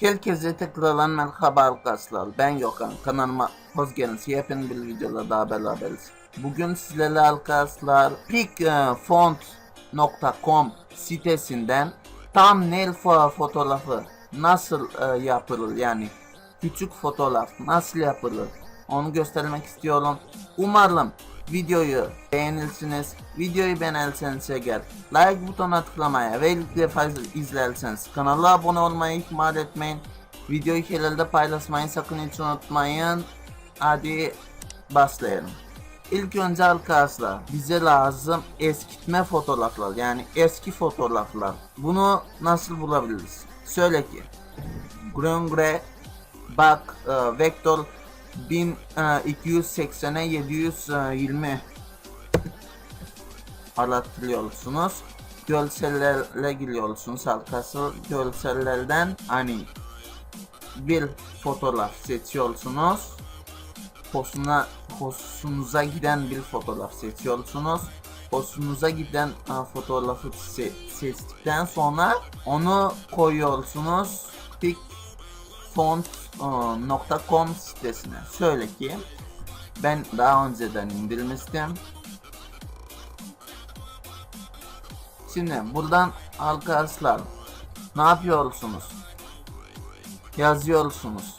Herkese tekrardan merhaba arkadaşlar. Ben Gökhan. Kanalıma hoş geldiniz. Yepyeni bir videoda daha beraberiz. Bugün sizlerle arkadaşlar pickfont.com sitesinden thumbnail fo- fotoğrafı nasıl e, yapılır yani küçük fotoğraf nasıl yapılır onu göstermek istiyorum. Umarım videoyu beğenirsiniz. Videoyu beğenirseniz eğer like butonuna tıklamaya ve ilk defa izlerseniz kanala abone olmayı ihmal etmeyin. Videoyu herhalde paylaşmayı sakın hiç unutmayın. Hadi başlayalım. İlk önce arkadaşlar bize lazım eskitme fotoğraflar yani eski fotoğraflar. Bunu nasıl bulabiliriz? Söyle ki Grungre bak e, vektör 1280'e 720 arattırıyorsunuz. Görsellerle giriyorsunuz arkası görsellerden hani bir fotoğraf seçiyorsunuz. Posuna, posunuza giden bir fotoğraf seçiyorsunuz. Posunuza giden e, fotoğrafı se- seçtikten sonra onu koyuyorsunuz. Pick font.com sitesine. Şöyle ki ben daha önceden indirmiştim. Şimdi buradan arkadaşlar ne yapıyorsunuz? Yazıyorsunuz.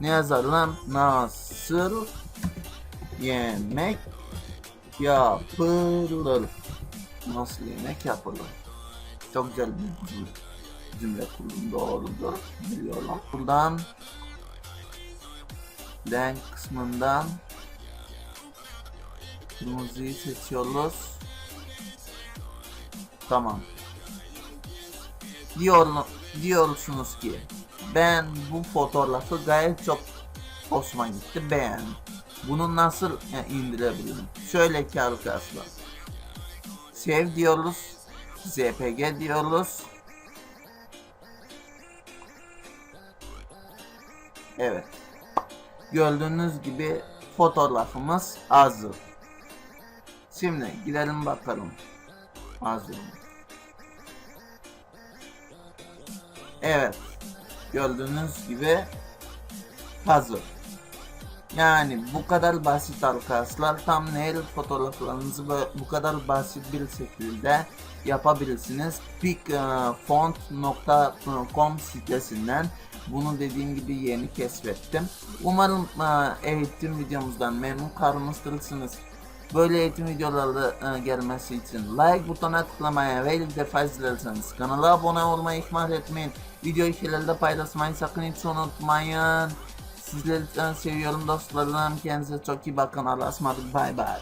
Ne yazalım? Nasıl yemek yapılır? Nasıl yemek yapılır? Çok güzel bir cümle cümle kurdum doğrudur biliyorum. Buradan renk kısmından kırmızıyı seçiyoruz. Tamam. Diyor, diyorsunuz ki ben bu fotoğrafı gayet çok hoşuma gitti beğen. Bunu nasıl e, indirebilirim? Şöyle ki arkadaşlar. Sev diyoruz. ZPG diyoruz. Evet. Gördüğünüz gibi fotoğrafımız hazır. Şimdi gidelim bakalım. Hazır? Evet. Gördüğünüz gibi hazır. Yani bu kadar basit arkadaşlar. Thumbnail fotoğraflarınızı bu kadar basit bir şekilde yapabilirsiniz. pickfont.com sitesinden bunu dediğim gibi yeni keşfettim. Umarım e, eğitim videomuzdan memnun kalmıştırsınız. Böyle eğitim videoları e, gelmesi için like butonuna tıklamaya ve ilk defa izlerseniz kanala abone olmayı ihmal etmeyin. Videoyu herhalde paylaşmayı sakın hiç unutmayın. Sizleri e, seviyorum dostlarım. Kendinize çok iyi bakın. Allah'a ısmarladık. Bay bay.